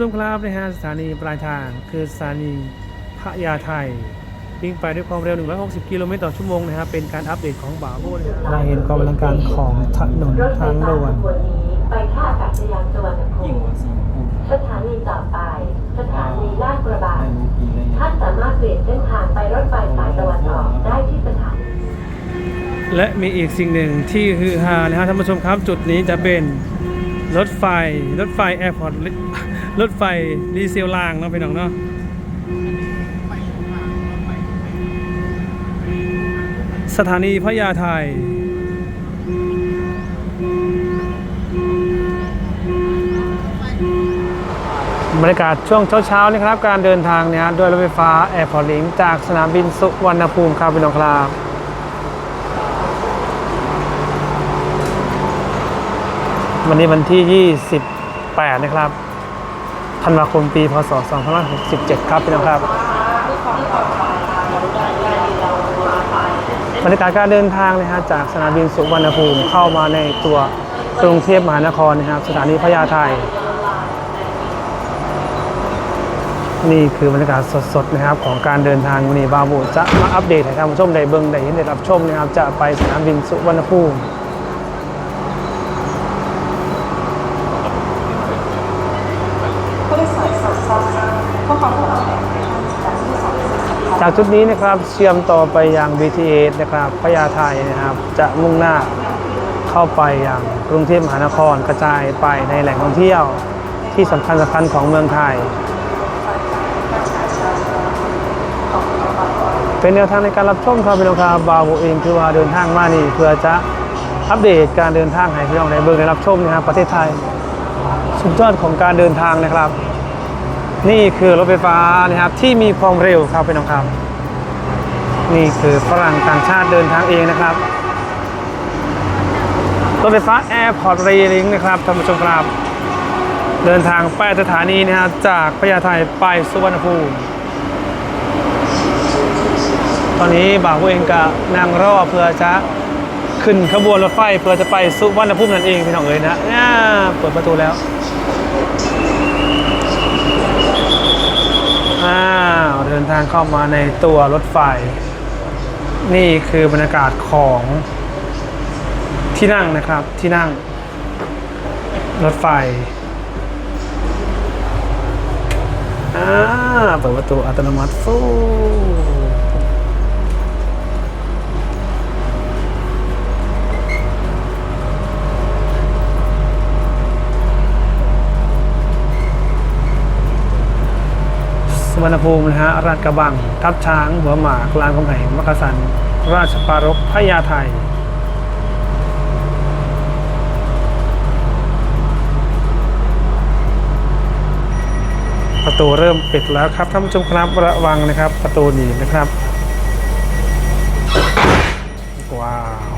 ผู้ชมครับนะฮะสถานีปลายทางคือสถานีพระยาไทวิ่งไปด้วยความเร็ว 160 กิโลเมตรต่อชั่วโมงนะครับเป็นการอัปเดตของบาโบนะฮะเราเห็นความอลังการของถนนทางด่วนรถไฟฟ้าขบวนนี้ไปท่าอากาศยานสุวรรณภูยิ่งมิกว่าสิงคโปร์สถานีต่อไป สถานีลาดกระบังไม่รู้กี่ระยะท่านสามารถเปลี่ยนเส้นทางไปรถไฟสายตะวันออกได้ที่สถานีและมีอีกสิ่งหนึ่งที่ฮือฮานะฮะท่านผู้ชมครับจุดนี้จะเป็นรถไฟรถไฟแอร์พอร์ต รถไฟดีเซลรางเนาะพี่น้องเนาะสถานีพญาไทบรรยากาศช่วงเช้าๆนะครับ การเดินทางเนี่ยด้วยรถไฟฟ้าแอร์พอร์ตลิงจากสนามบินสุวรรณภูมิครับพี่น้องครับวันนี้วันที่ 28 นะครับ ธันวาคมปีพศ2567 ครับพี่น้องครับบรรยากาศการเดินทางนะฮะจากสนามบินสุวรรณภูมิเข้ามาในตัวกรุงเทพมหานครนะครับสถานีพญาไทนี่คือบรรยากาศสดๆนะครับของการเดินทางวันนี้บาบูจะมาอัปเดตให้ท่านผู้ชมได้เบิ่งได้เห็นได้รับชมนะครับจะไปสนามบินสุวรรณภูมิ ผู้โดยสารสอดซ้อนพวกเขาผู้ออกแบบในทางจากที่สองสิบ จากจุดนี้นะครับเชื่อมต่อไปยัง BTS นะครับพญาไทนะครับ จะมุ่งหน้าเข้าไปยังกรุงเทพมหานครกระจายไปในแหล่งท่องเที่ยวที่สำคัญสำคัญของเมืองไทย เป็นแนวทางในการรับชมครับพี่น้องครับบาวเองคือว่าเดินทางมานี่เพื่อจะอัปเดตการเดินทางให้พี่น้องได้เบิ่งได้รับชมนะครับประเทศไทย สุดยอดของการเดินทางนะครับ นี่คือรถไฟฟ้านะครับที่มีความเร็วครับพี่น้องครับ นี่คือฝรั่งต่างชาติเดินทางเองนะครับรถไฟฟ้า Airport Rail นะครับท่านผู้ชมครับเดินทางไปสถานีนะครับจากพญาไทไปสุวรรณภูมิตอนนี้บ่าวผู้เองก็นั่งรอเพื่อจะขึ้นขบวนรถไฟเพื่อจะไปสุวรรณภูมินั่นเองพี่น้องเอ๋ยนะอ่าเปิดประตูแล้ว อ้าวเดินทางเข้ามาในตัวรถไฟ นี่คือบรรยากาศของที่นั่งนะครับที่นั่ง รถไฟอ่าเปิดประตูอัตโนมัติฟู วรรณภูมินะฮะราชกระบัง ทับช้าง หัวหมากลางคำแหงมักกะสัน ราชปารภพญาไทประตูเริ่มปิดแล้วครับท่านผู้ชมครับระวังนะครับ ประตูหนีนะครับว้าว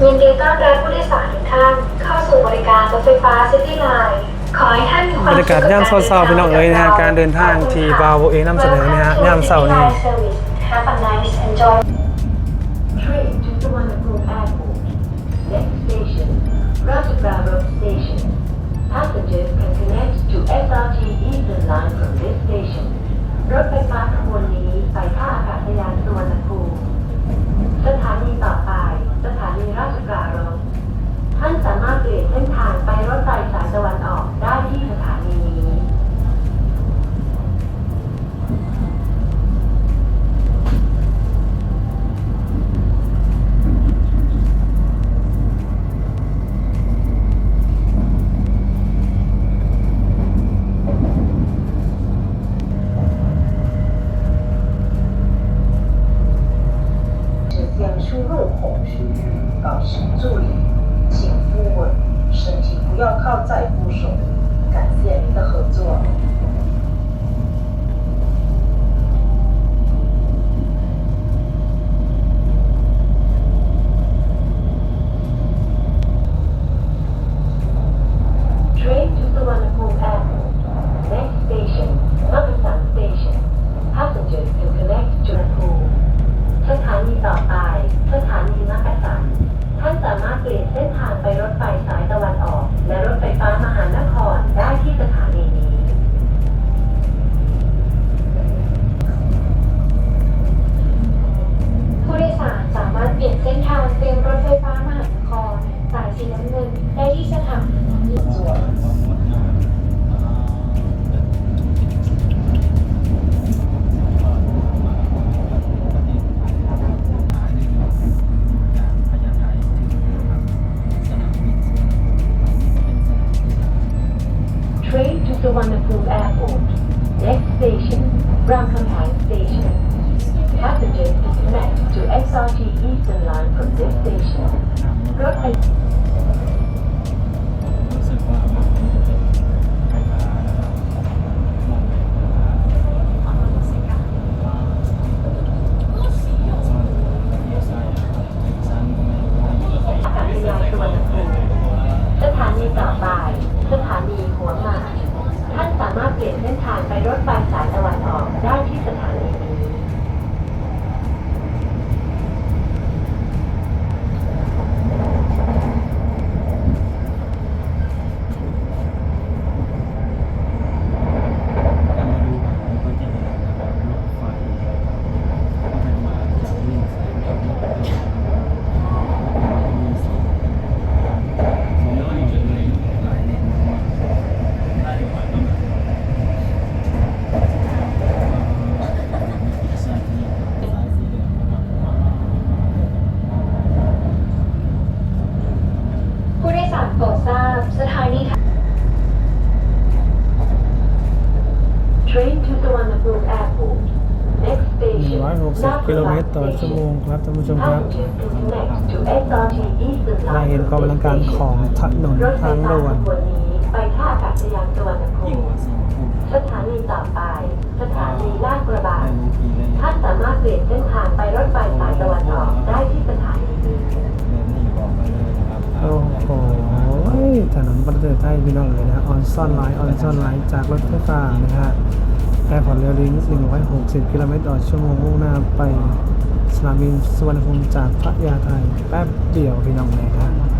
ยินดีต้อนรับผู้โดยสารทุกท่านเข้าสู่บริการรถไฟฟ้าซิตี้ไลน์ ขอให้ท่านมีความบรรยากาศย่ามเศร้าๆพี่น้องเอ๋ยนะฮะการเดินทางที่บาวโวเองนำเสนอนะฮะย่ามเศร้านี่ Have a nice enjoy Train to Suvarnabhumi Airport Next station Rajagruha Road Station Passengers can connect to SRT Eastern Line from this station รถไฟฟ้าขบวน station, Ramkhamhaeng Station. Passengers disconnect to SRT Eastern Line from this station. ร 160 กิโลเมตรต่อชั่วโมงครับท่านผู้ชมครับ Passengers can connect to SRT Eastern เรา Line เห็นกองกำลังการของถนนรถไฟทางฟ้าด่วขนบวนนี้ไปท่าอากาศยานสุวรรณภูยิ่งมิกว่าสิ่งพูดสถานีต่อไป สถานีลาดกระบังได้รู้ทีเลยท่านสามารถเปลี่ยนเส้นทางไปรถไฟสายตะวันออกได้ที่สถานีนี้เดินนี่บอกมาเลยนะครับโอ้โหถนนประเทศไทยพี่น้องเลยนะออนซ่อนไลน์ออนซ่อนไลน์จากรถไฟฟ้านะฮะ แอร์พอร์ตเรลลิง160 กิโลเมตรต่อชั่วโมงมุ่งหน้าไปสนามบินสุวรรณภูมิจากพัทยาไทย แป๊บเดียวพี่น้องเลยครับ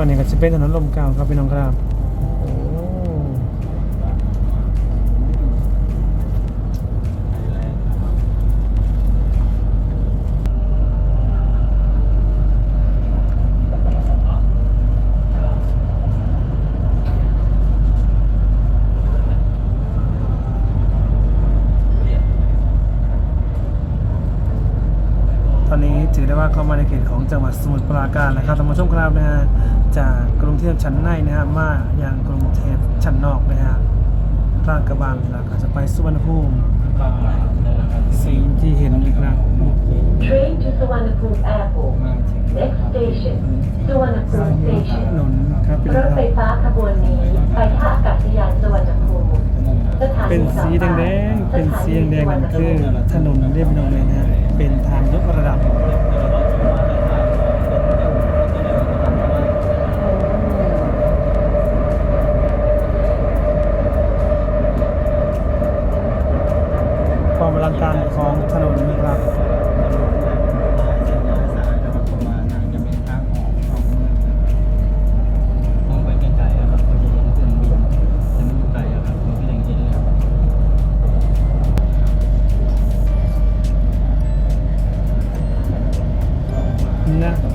ลงไปเนี่ยก็จะเป็นถนนลมเก่าครับพี่น้องครับ ว่าเข้ามาในเขตของจังหวัดสมุทรปราการแล้วครับท่านผู้ชมครับนะฮะจากกรุงเทพชั้นในนะฮะมายังกรุงเทพชั้นนอกนะฮะลาดกระบังแล้วก็จะไปสุวรรณภูมิก็นะครับสิ่งที่เห็นอีกแล้ว Train to Suvarnabhumi Airport มาถึง Next station สุวรรณภูมิถ Station นนครับพี่รน้องถคไฟรับฟ้าขบวนนี้ไปท่าอากาศยานสุวรรณภูมิสถานีเป็นต่อสีไปแดงๆเป็นสีแดงๆนั่นคือถนนเรียบด่วนเลยนะฮะเป็นทางยกระดับ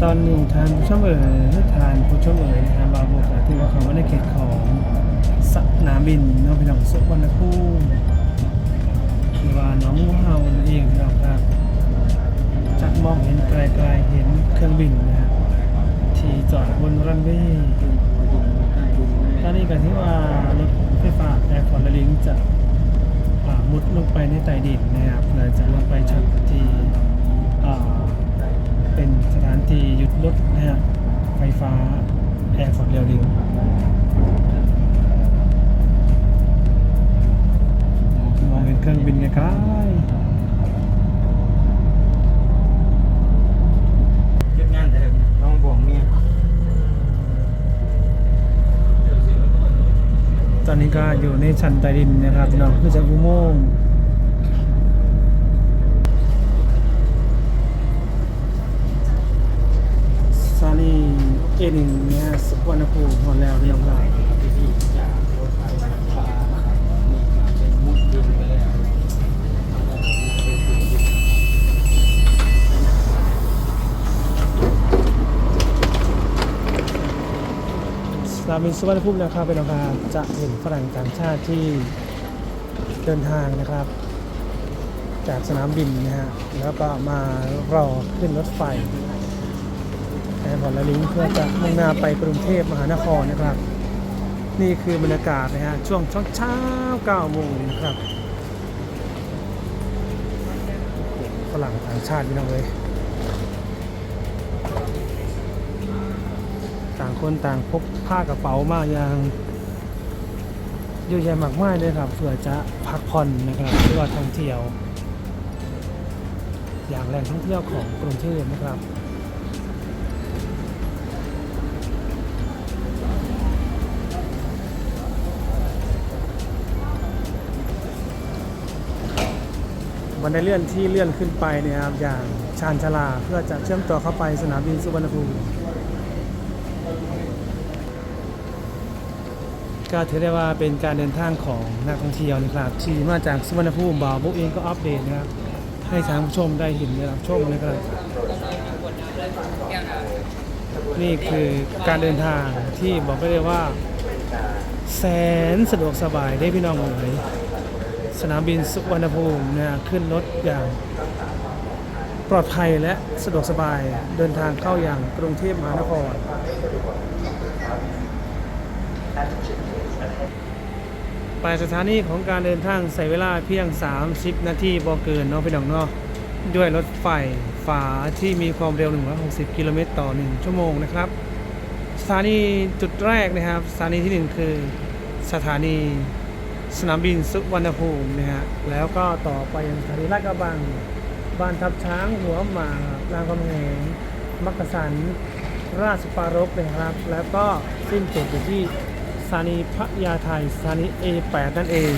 ตอนนี้ทานผู้ชมเอ๋ยทานผู้ชมเอ๋ยทานบาโบกที่ว่าเขาว่าในเขตของสนามบินน้องพี่น้องสุวรรณภูมิหรือว่าน้องงูเห่านั่นเองพี่น้องครับจะมองเห็นไกลๆเห็นเครื่องบินนะฮะที่จอดบนรันเวย์ตอนนี้ก็ที่ว่ารถไฟฟ้าแอร์พอร์ตลิงจะมุดลงไปในใต้ดินนะครับเพื่อจะลงไปชนที่อ่า เป็นสถานที่หยุดรถนะฮะไฟฟ้าแอร์พอร์ตเรลลิงมองเห็นเครื่องบินไกลเก็บงานแต่น้องบอกเมียๆตอนนี้ก็อยู่ในชั้นใต้ดินนะครับพี่น้องคือจากอุโมงค์ส หนึ่งเนี่ยสุวรรณภูมิหมดแล้วพี่น้องครับที่จากรถไฟฟ้านะครับนี่มาเป็นสนามบินสุวรรณภูมินะครับเป็นองครับจะเห็นฝรั่งต่างชาติที่เดินทางนะครับ จากสนามบินนะฮะแล้วก็มารอขึ้นรถไฟ แอร์พอร์ตและลิงเพื่อจะมุ่งหน้าไปกรุงเทพมหานครนะครับ นี่คือบรรยากาศนะฮะช่วงเช้าๆ9โมงนะครับฝรั่งต่างชาติพี่น้องเลยต่างคนต่างพกผ้ากระเป๋ามาอย่างเยอะแยะมากมายเลยครับเพื่อจะพักผ่อนนะครับหรือว่าท่องเที่ยว อย่างแหล่งท่องเที่ยวของกรุงเทพนะครับ บันไดเลื่อนที่เลื่อนขึ้นไปเนี่ยครับอย่างชานชลาเพื่อจะเชื่อมต่อเข้าไปสนามบินสุวรรณภูมิก็ถือได้ว่าเป็นการเดินทางของนักท่องเที่ยวนะครับที่มาจากสุวรรณภูมิบ่าวบุ๊กเองก็อัปเดตนะครับให้ทางผู้ชมได้เห็นได้รับชมนะครับนี่คือการเดินทางที่บอกได้เลยว่า แสนสะดวกสบายได้พี่น้องเลย สนามบินสุวรรณภูมินะขึ้นรถอย่างปลอดภัยและสะดวกสบายเดินทางเข้าอย่างกรุงเทพมหานคร ไปสถานีของการเดินทางใส่เวลาเพียง 30 นาทีบ่เกินเนาะพี่น้องเนาะด้วยรถไฟฟ้าที่มีความเร็ว 160 กิโลเมตรต่อ 1 ชั่วโมงนะครับ สถานีจุดแรกนะครับ สถานีที่ 1 คือสถานี สนามบินสุวรรณภูมินะฮะแล้วก็ต่อไปยังสถานีลาดกระบังบ้านทับช้างหัวหมากรามกำแหงมักกะสัน ราชปารกนะครับ แล้วก็สิ้นสุดอยู่ที่สถานีพระยาไทยสถานี A8 นั่นเอง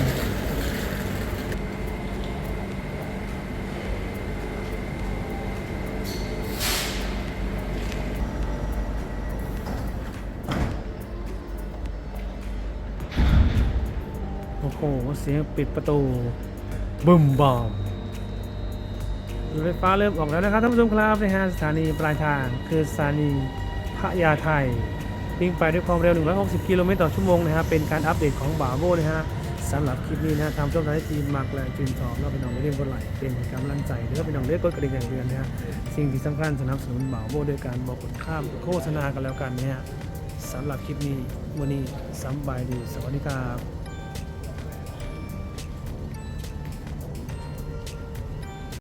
โอ้โหเสียงปิดประตูบึมบอมรถไฟฟ้าเริ่มออกแล้วนะครับท่านผู้ชมครับในฮะสถานีปลายทางคือสถานีพระยาไทยวิ่งไปด้วยความเร็ว 160 กิโลเมตรต่อชั่วโมงนะครับเป็นการอัปเดตของบาโบนะฮะสำหรับคลิปนี้นะทำช่องทางให้ทีมมักและทีมทองแล้วไปน้องเรียกกดไลค์เป็นกำลังใจเด้อไปน้องเรียกกดกระดิ่งแจ้งเตือนนะฮะสิ่งที่สำคัญสนับสนุนบาโบด้วยการบอกกดข้ามโฆษณากันแล้วกันนะฮะสำหรับคลิปนี้วันนี้สำบายดีสวัสดีครับ